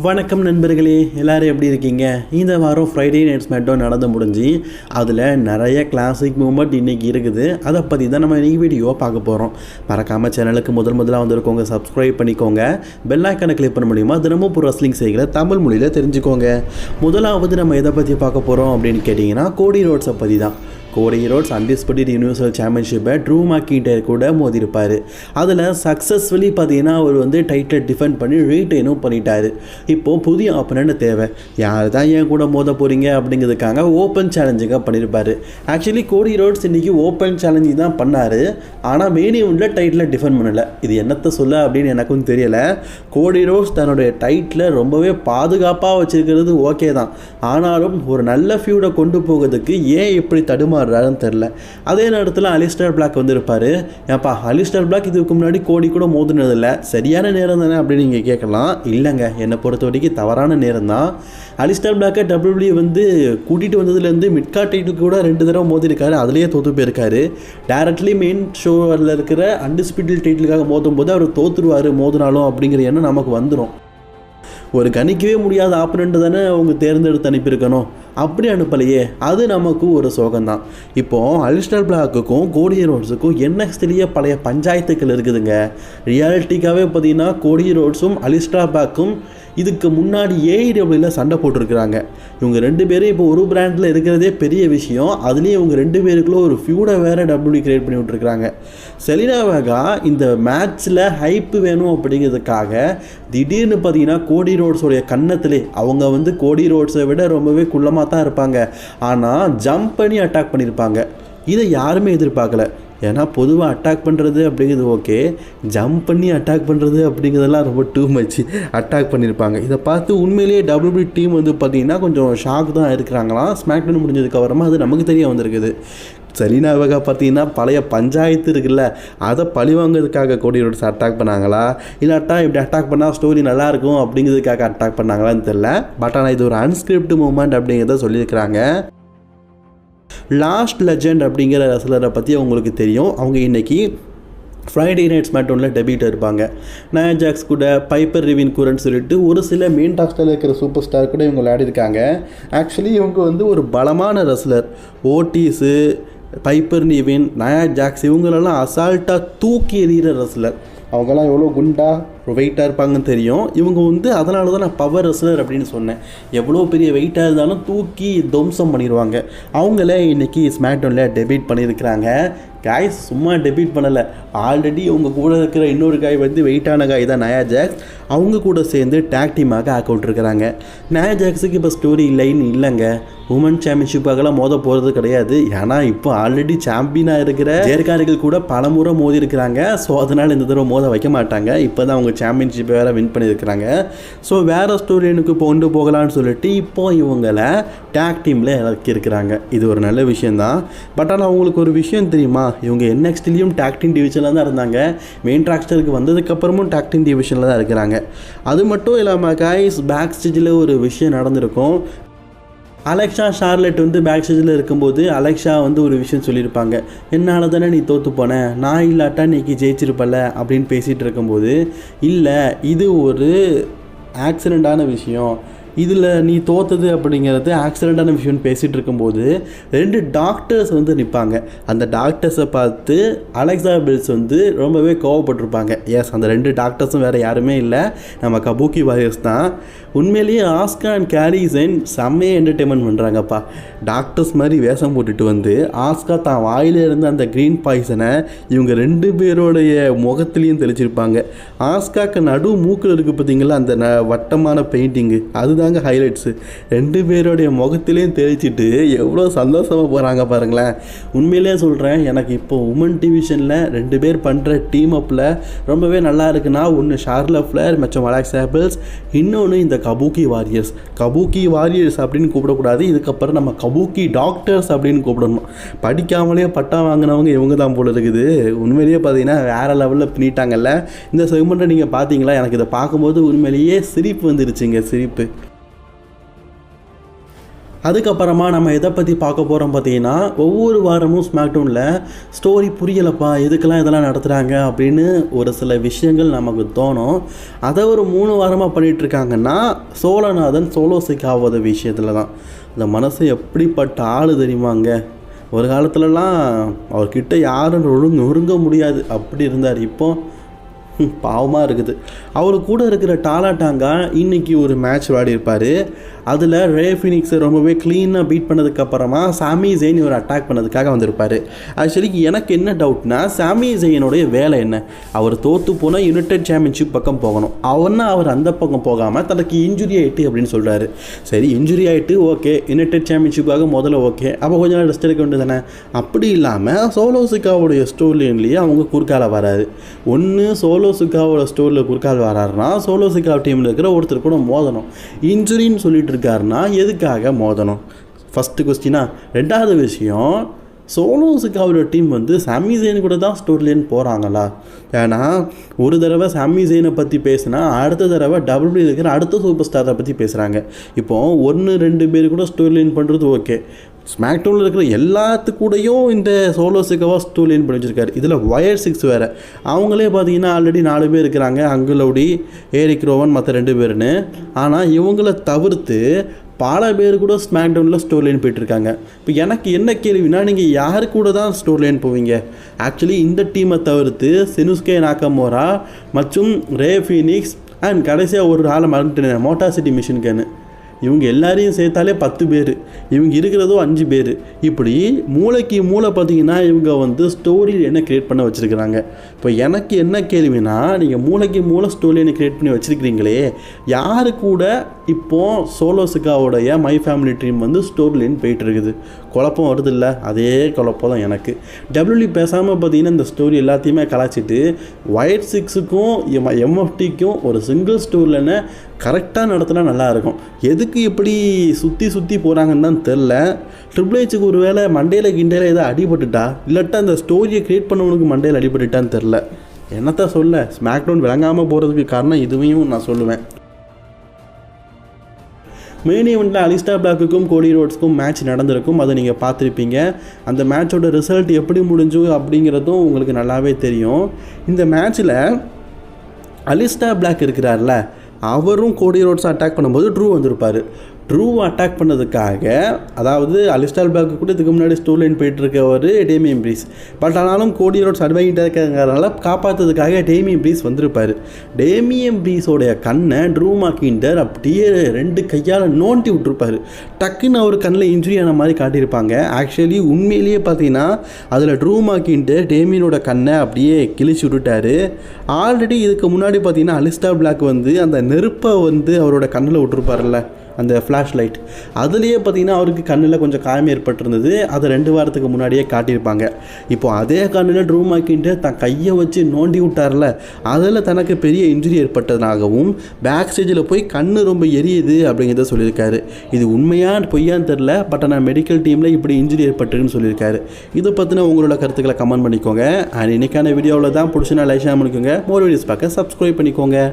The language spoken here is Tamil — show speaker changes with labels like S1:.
S1: வணக்கம் நண்பர்களே எல்லோரும் எப்படி இருக்கீங்க? இந்த வாரம் ஃப்ரைடே நைட்ஸ் ஸ்மேட்டோ நடந்து முடிஞ்சு அதில் நிறைய கிளாசிக் மூமெண்ட் இன்றைக்கி இருக்குது. அதை பற்றி தான் நம்ம இன்றைக்கி வீடியோவை பார்க்க போகிறோம் மறக்காமல் சேனலுக்கு முதல் முதலாக வந்திருக்கோங்க சப்ஸ்கிரைப் பண்ணிக்கோங்க. பெல்லைக்கான கிளிக் பண்ண முடியுமா? தினமும் ஒரு ரஸ்லிங் செய்கிற தமிழ் மொழியில் தெரிஞ்சுக்கோங்க. முதலாவது நம்ம எதை பற்றி பார்க்க போகிறோம் அப்படின்னு கேட்டிங்கன்னா கோடி ரோட்ஸை பற்றி தான். கோடி ரோட்ஸ் அன்டிஸ்பியூட்டட் யூனிவர்சல் சாம்பியன்ஷிப்பை ட்ரூ மாக்கிட்டர் கூட மோதிருப்பார் அதில் சக்ஸஸ்ஃபுல்லி பார்த்தீங்கன்னா அவர் வந்து டைட்டில் டிஃபெண்ட் பண்ணி ரீட்டைனும் பண்ணிட்டார். இப்போது புதிய ஆப்பனண்ட் தேவை. யார் தான் ஏன் கூட மோத போகிறீங்க அப்படிங்கிறதுக்காக ஓப்பன் சேலஞ்சுங்க பண்ணியிருப்பார் ஆக்சுவலி கோடி ரோட்ஸ் இன்றைக்கி ஓப்பன் சேலஞ்சு தான் பண்ணார். ஆனால் மெயின் இவனில் டைட்டில் டிஃபெண்ட் பண்ணலை. இது என்னத்தை சொல்ல அப்படின்னு எனக்கும் தெரியலை. கோடி ரோட்ஸ் தன்னுடைய டைட்டில் ரொம்பவே பாதுகாப்பாக வச்சுருக்கிறது ஓகே தான். ஆனாலும் ஒரு நல்ல ஃபியூடை கொண்டு போகிறதுக்கு ஏன் இப்படி தடுமாறுறாருன்னு தெரில அதே நேரத்தில் அலிஸ்டர் பிளாக் வந்திருப்பார். ஏப்பா அலிஸ்டர் பிளாக் இதுக்கு முன்னாடி கோடி கூட மோதினதில்ல. சரியான நேரம் தானே அப்படின்னு நீங்கள் கேட்கலாம். இல்லைங்க என்னை பொறுத்த வரைக்கும் தவறான நேரம் தான். அலிஸ்டர் பிளாக்கை டபிள்யூபிள்யூ வந்து கூட்டிகிட்டு வந்ததுலேருந்து மிட்கா கூட ரெண்டு தடவை மோதிருக்காரு. அதுலேயே தோற்று போயிருக்காரு. டேரக்ட்லி மெயின் ஷோவில் இருக்கிற அன்டிஸ்பியூட்டல் டைட்டிலுக்காக மோதும் போது அவர் தோற்றுருவார் மோதினாலும் அப்படிங்கிற எண்ணம் நமக்கு வந்துடும் ஒரு கணிக்கவே முடியாத ஆப்பனண்ட் தானே அவங்க தேர்ந்தெடுத்து அனுப்பியிருக்கணும். அப்படி அனுப்பலையே. அது நமக்கு ஒரு சோகம்தான். இப்போது அலிஸ்டர் பிளாக்குக்கும் கோடி ரோட்ஸுக்கும் என்எக்ஸ்டிலேயே பழைய பஞ்சாயத்துக்கள் இருக்குதுங்க. ரியாலிட்டிக்காகவே பார்த்தீங்கன்னா கோடி ரோட்ஸும் அலிஸ்டா பிளாக்கும் இதுக்கு முன்னாடி ஏஇடபிள்யூவில் சண்டை போட்டிருக்கிறாங்க. இவங்க ரெண்டு பேரும் இப்போ ஒரு பிராண்டில் இருக்கிறதே பெரிய விஷயம். அதுலேயும் இவங்க ரெண்டு பேருக்குள்ள ஒரு ஃபியூடை வேறு டபிள்யூ கிரியேட் பண்ணி விட்டுருக்குறாங்க. செலினா வேகா இந்த மேட்ச்சில் ஹைப்பு வேணும் அப்படிங்கிறதுக்காக திடீர்னு பார்த்தீங்கன்னா கோடி ரோட்ஸோடைய கன்னத்திலே அவங்க வந்து கோடி ரோட்ஸை விட ரொம்பவே குள்ளமாக தான் இருப்பாங்க. ஆனால் ஜம்ப் பண்ணி அட்டாக் பண்ணியிருப்பாங்க. இதை யாருமே எதிர்பார்க்கல. ஏன்னா பொதுவாக அட்டாக் பண்ணுறது அப்படிங்கிறது ஓகே ஜம்ப் பண்ணி அட்டாக் பண்ணுறது அப்படிங்கிறதெல்லாம் ரொம்ப டூ மச் அட்டாக் பண்ணியிருப்பாங்க இதை பார்த்து உண்மையிலேயே டபிள்யூபி டீம் வந்து பார்த்திங்கன்னா கொஞ்சம் ஷாக் தான் இருக்கிறாங்களாம். ஸ்மாக்டவுன் முடிஞ்சதுக்கு அப்புறமா அது நமக்கு தெரிய வந்திருக்குது. சரினா வகா பார்த்தீங்கன்னா பழைய பஞ்சாயத்து இருக்குல்ல அதை பழி வாங்குறதுக்காக கோடி ரோட்ஸ் அட்டாக் பண்ணாங்களா? இல்லாட்டா இப்படி அட்டாக் பண்ணால் ஸ்டோரி நல்லாயிருக்கும் அப்படிங்கிறதுக்காக அட்டாக் பண்ணாங்களான்னு தெரில பட் ஆனால் இது ஒரு அன்ஸ்கிரிப்ட் மூமெண்ட் அப்படிங்கிறத சொல்லியிருக்கிறாங்க. லாஸ்ட் லெஜெண்ட் அப்படிங்கிற ரெஸ்லரை பற்றி அவங்களுக்கு தெரியும். அவங்க இன்றைக்கி ஃப்ரைடே நைட்ஸ் மேட்டோனில் டெபியூட் இருப்பாங்க. நயா ஜாக்ஸ் கூட பைப்பர் ரிவின் கூரன்னு சொல்லிட்டு ஒரு சில மெயின் டாஸ்டரில் இருக்கிற சூப்பர் ஸ்டார் கூட இவங்க விளையாடிருக்காங்க. ஆக்சுவலி இவங்க வந்து ஒரு பலமான wrestler Otis Piper Niven Nia Jax இவங்களெல்லாம் அசால்ட்டாக தூக்கி எறிகிற ரெஸ்லர் அவங்கெல்லாம் எவ்வளோ குண்டா வெயிட்டாக இருப்பாங்கன்னு தெரியும். இவங்க வந்து அதனால தான் நான் பவர் ரெஸ்லர் அப்படின்னு சொன்னேன். எவ்வளோ பெரிய வெயிட்டாக இருந்தாலும் தூக்கி துவம்சம் பண்ணிடுவாங்க அவங்களே இன்றைக்கி ஸ்மாக்டவுனில் டெபிட் பண்ணியிருக்கிறாங்க. காய்ஸ் சும்மா டெபிட் பண்ணலை. ஆல்ரெடி அவங்க கூட இருக்கிற இன்னொரு காய் வந்து வெயிட்டான காய் தான் நயா ஜாக்ஸ் அவங்க கூட சேர்ந்து டேக் டீமாக ஆக்க இருக்கிறாங்க. நயா ஜாக்ஸுக்கு இப்போ ஸ்டோரி லைன் இல்லைங்க. உமன் சாம்பியன்ஷிப்பாகலாம் மோத போகிறது கிடையாது. ஏன்னா இப்போ ஆல்ரெடி சாம்பியனாக இருக்கிற ஜேர்காரிகள் கூட பல முறை மோதி இருக்கிறாங்க. ஸோ அதனால் இந்த தடவை மோத வைக்க மாட்டாங்க. இப்போ தான் அவங்க சாம்பியன்ஷிப் வேறு வின் பண்ணியிருக்கிறாங்க. ஸோ வேறு ஸ்டோரியனுக்கு கொண்டு போகலான்னு சொல்லிட்டு இப்போ இவங்களை டேக் டீமில் இறக்கியிருக்கிறாங்க. இது ஒரு நல்ல விஷயந்தான் பட் ஆனால் அவங்களுக்கு ஒரு விஷயம் தெரியுமா? இவங்க என்எக்ஸ்டிலையும் டாக்டின் டிவிஷனில் தான் இருந்தாங்க. மெயின் ட்ராக்ஸ்டருக்கு வந்ததுக்கப்புறமும் டாக்டின் டிவிஷனில் தான் இருக்கிறாங்க. அது மட்டும் இல்லாமல் காய்ஸ் பேக் ஸ்டேஜில் ஒரு விஷயம் நடந்திருக்கும். அலெக்ஷா ஷார்லெட் வந்து பேக் ஸ்டேஜில் இருக்கும்போது அலெக்ஷா வந்து ஒரு விஷயம் சொல்லியிருப்பாங்க. என்னால் தானே நீ தோற்று போன? நான் இல்லாட்டா நீக்கி ஜெயிச்சிருப்பல அப்படின்னு பேசிகிட்டு இருக்கும்போது இல்லை இது ஒரு ஆக்சிடெண்ட்டான விஷயம். இதில் நீ தோத்தது அப்படிங்கிறது ஆக்சிடெண்ட்டான விஷயம்னு பேசிகிட்டு இருக்கும்போது ரெண்டு டாக்டர்ஸ் வந்து நிற்பாங்க அந்த டாக்டர்ஸை பார்த்து அலெக்சா பில்ஸ் வந்து ரொம்பவே கோவப்பட்டிருப்பாங்க. எஸ் அந்த ரெண்டு டாக்டர்ஸும் வேறு யாருமே இல்லை. நம்ம கபூக்கி வாரியர்ஸ் தான். உண்மையிலேயே ஆஸ்கா அண்ட் கேரிசன் செம்மையாக என்டர்டெயின்மெண்ட் பண்ணுறாங்கப்பா டாக்டர்ஸ் மாதிரி வேஷம் போட்டுட்டு வந்து ஆஸ்கா தான் வாயிலிருந்து அந்த க்ரீன் பாய்சனை இவங்க ரெண்டு பேரோடைய முகத்துலேயும் தெளிச்சிருப்பாங்க. ஆஸ்காக்கு நடு மூக்கில் இருக்குது பார்த்தீங்களா? அந்த ந வட்டமான பெயிண்டிங்கு அதுதான் அதுதாங்க ஹைலைட்ஸு ரெண்டு பேருடைய முகத்திலையும் தெளிச்சிட்டு எவ்வளோ சந்தோஷமாக போகிறாங்க பாருங்களேன். உண்மையிலே சொல்கிறேன் எனக்கு இப்போ உமன் டிவிஷனில் ரெண்டு பேர் பண்ணுற டீம் அப்பில் ரொம்பவே நல்லா இருக்குன்னா ஒன்று ஷார்லா ஃப்ளேர் மற்றும் அலாக்ஸ் ஆப்பிள்ஸ் இன்னொன்று இந்த கபூக்கி வாரியர்ஸ் கபூக்கி வாரியர்ஸ் அப்படின்னு கூப்பிடக்கூடாது. இதுக்கப்புறம் நம்ம கபூக்கி டாக்டர்ஸ் அப்படின்னு கூப்பிடணும். படிக்காமலே பட்டா வாங்கினவங்க இவங்க தான் போல இருக்குது. உண்மையிலேயே பார்த்தீங்கன்னா வேறு லெவலில் பண்ணிட்டாங்கல்ல இந்த செக்மெண்ட்டை நீங்கள் பார்த்தீங்களா எனக்கு இதை பார்க்கும்போது உண்மையிலேயே சிரிப்பு வந்துருச்சுங்க சிரிப்பு. அதுக்கப்புறமா நம்ம எதை பற்றி பார்க்க போகிறோம் பார்த்தீங்கன்னா ஒவ்வொரு வாரமும் ஸ்மாக்டவுனில் ஸ்டோரி புரியலப்பா எதுக்கெல்லாம் இதெல்லாம் நடத்துகிறாங்க அப்படின்னு ஒரு சில விஷயங்கள் நமக்கு தோணும். அதை ஒரு மூணு வாரமாக பண்ணிகிட்டு இருக்காங்கன்னா சோழநாதன் சோலோ சிக் விஷயத்தில் தான். இந்த மனசு எப்படிப்பட்ட ஆள் தெரியுமாங்க ஒரு காலத்துலலாம் அவர்கிட்ட யாரும் ஒழுங்கு நொறுங்க முடியாது. அப்படி இருந்தார். இப்போது பாவமாக இருக்குது. அவர் கூட இருக்கிற டாலாட்டாங்கா இன்னைக்கு ஒரு மேட்ச் விளையாடிருப்பார் அதில் ரே ஃபினிக்ஸை ரொம்பவே க்ளீனாக பீட் பண்ணதுக்கப்புறமா சாமி ஜெயின் இவர் அட்டாக் பண்ணதுக்காக வந்திருப்பார். ஆக்சுவலி எனக்கு என்ன டவுட்னா சாமி ஜெயினுடைய வேலை என்ன? அவர் தோற்று போனால் யுனைடெட் சாம்பியன்ஷிப் பக்கம் போகணும். அவனா அவர் அந்த பக்கம் போகாமல் தனக்கு இன்ஜுரி ஆகிட்டு அப்படின்னு சொல்கிறாரு சரி இன்ஜுரி ஆகிட்டு ஓகே யுனைடெட் சாம்பியன்ஷிப்பாக முதல்ல ஓகே அப்போ கொஞ்ச நாள் ரெஸ்ட் எடுக்க வேண்டியது தானே அப்படி இல்லாமல் சோலோசிக்காவுடைய ஸ்டோர்லேயே அவங்க குறுக்கால வராது ஒன்று சோலோ சோலோ சோலோசிக்காவோட ஸ்டோரில் குறுக்கால் வராருன்னா சோலோசிக்கா டீமில் இருக்கிற ஒருத்தர் கூட மோதணும். இன்ஜுரின்னு சொல்லிட்டு இருக்காருன்னா எதுக்காக மோதணும்? ஃபஸ்ட்டு கொஸ்டினா ரெண்டாவது விஷயம் சோலோ சோலோஸுக்காவோட டீம் வந்து சாமி ஜெயின் கூட தான் ஸ்டோர்லேன்னு போகிறாங்களா ஏன்னா ஒரு தடவை சாமி ஜெயினை பற்றி பேசினா அடுத்த தடவை டபுள்யூ இருக்கிற அடுத்த சூப்பர் ஸ்டாரை பற்றி பேசுகிறாங்க இப்போ ஒன்று ரெண்டு பேர் கூட ஸ்டோர்லைன் பண்ணுறது ஓகே ஸ்மாக்டவுனில் இருக்கிற எல்லாத்து கூடயும் இந்த சோலோஸுக்காவா ஸ்டோர்லைன் பண்ணி வச்சிருக்காரு இதில் ஒயர் சிக்ஸ் வேறு. அவங்களே பார்த்தீங்கன்னா ஆல்ரெடி நாலு பேர் இருக்கிறாங்க. அங்குலோடி ஏரிக் ரோவன் மற்ற ரெண்டு பேருன்னு. ஆனால் இவங்கள தவிர்த்து பல பேர் கூட ஸ்மாக் டவுனில் ஸ்டோர் லைன் போயிட்டுருக்காங்க. இப்போ எனக்கு என்ன கேள்வினா நீங்கள் யார் கூட தான் ஸ்டோர் லைன் போவீங்க? ஆக்சுவலி இந்த டீமை தவிர்த்து செனுஸ்கே நாக்கமோரா மற்றும் ரே ஃபீனிக்ஸ் அண்ட் கடைசியாக ஒரு ஆளை மறந்துட்டேன் மோட்டார் சிட்டி மிஷின்கேன்னு. இவங்க எல்லாரையும் சேர்த்தாலே பத்து பேர். இவங்க இருக்கிறதோ அஞ்சு பேர். இப்படி மூளைக்கு மூளை பார்த்தீங்கன்னா இவங்க வந்து ஸ்டோரி என்ன க்ரியேட் பண்ண வச்சுருக்கிறாங்க. இப்போ எனக்கு என்ன கேள்வினா நீங்கள் மூளைக்கு மூளை ஸ்டோரி என்ன க்ரியேட் பண்ணி வச்சுருக்கிறீங்களே யாரு கூட இப்போது சோலோசுக்காவுடைய மை ஃபேமிலி ட்ரீம் வந்து ஸ்டோரி லைன் போயிட்டு இருக்குது. குழப்பம் வருது இல்லை அதே குழப்பம் தான் எனக்கு. டபிள்யூலி பேசாமல் பார்த்தீங்கன்னா இந்த ஸ்டோரி எல்லாத்தையுமே கலாச்சிட்டு ஒயிட் சிக்ஸுக்கும் எம்எஃப்டிக்கும் ஒரு சிங்கிள் ஸ்டோரில் கரெக்டாக நடத்தினா நல்லாயிருக்கும் எதுக்கு இப்படி சுற்றி சுற்றி போகிறாங்கன்னு தான் தெரில ட்ரிபிள் ஹெச்சுக்கு ஒரு வேளை மண்டையில் கிண்டையில் ஏதோ அடிபட்டுட்டா? இல்லாட்டா அந்த ஸ்டோரியை க்ரியேட் பண்ணவனுக்கு மண்டையில் அடிபட்டுட்டான்னு தெரில என்னத்த சொல்ல? ஸ்மாக்டவுன் விளங்காமல் போகிறதுக்கு காரணம் இதுவையும் நான் சொல்லுவேன். மெயின் ஈவெண்ட்டில் அலிஸ்டா பிளாக்குக்கும் கோடி ரோட்ஸ்க்கும் மேட்ச் நடந்திருக்கும். அதை நீங்கள் பார்த்துருப்பீங்க. அந்த மேட்சோட ரிசல்ட் எப்படி முடிஞ்சு அப்படிங்கிறதும் உங்களுக்கு நல்லாவே தெரியும். இந்த மேட்ச்சில் அலிஸ்டா பிளாக் இருக்கிறார்ல அவரும் கோடி ரோட்ஸ் அட்டாக் பண்ணும்போது ட்ரூ வந்திருப்பார். ட்ரூவை அட்டாக் பண்ணதுக்காக அதாவது அலிஸ்டால் பேக்கு கூட இதுக்கு முன்னாடி ஸ்டோர் லைன் போயிட்டுருக்கவர் டேமியம் ப்ரீஸ் பட் ஆனாலும் கோடி ரோட்ஸ் அட்வாங்கிட்டாக இருக்கிறதுனால காப்பாற்றுறதுக்காக டேமியம் ப்ரீஸ் வந்திருப்பார். டேமியம் ப்ரீஸோடைய கண்ணை ட்ரூ மாக்கிண்டர் அப்படியே ரெண்டு கையால் நோண்டி விட்டுருப்பார். டக்குன்னு அவர் கண்ணில் இன்ஜுரி ஆன மாதிரி காட்டியிருப்பாங்க. ஆக்சுவலி உண்மையிலேயே பார்த்தீங்கன்னா அதில் ட்ரூ மாக்கிண்டர் டேமியனோட கண்ணை அப்படியே கிழிச்சு விட்டுட்டாரு. ஆல்ரெடி இதுக்கு முன்னாடி பார்த்தீங்கன்னா அலிஸ்டா பிளாக் வந்து அந்த நெருப்பை வந்து அவரோட கண்ணில் விட்டுருப்பார்ல அந்த ஃப்ளாஷ் லைட் அதுலேயே பார்த்தீங்கன்னா அவருக்கு கண்ணில் கொஞ்சம் காயம் ஏற்பட்டிருந்தது. அதை ரெண்டு வாரத்துக்கு முன்னாடியே காட்டியிருப்பாங்க. இப்போ அதே கண்ணில் ட்ரூ மாக்கின்ட்டு தன் கையை வச்சு நோண்டி விட்டார்ல அதில் தனக்கு பெரிய இன்ஜுரி ஏற்பட்டதாகவும் பேக் ஸ்டேஜில் போய் கண் ரொம்ப எரியுது அப்படிங்கிறத சொல்லியிருக்காரு. இது உண்மையாக பொய்யான்னு தெரில பட் ஆனால் மெடிக்கல் டீமில் இப்படி இன்ஜுரி ஏற்பட்டுருன்னு சொல்லியிருக்காரு. இதை பற்றின உங்களோட கருத்துக்களை கமெண்ட் பண்ணிக்கோங்க. அண்ட் இன்னைக்கான வீடியோவில் தான் பிடிச்சினா லைக் பண்ணிக்கோங்க மோர் வீடியோஸ் பார்க்க சப்ஸ்கிரைப் பண்ணிக்கோங்க.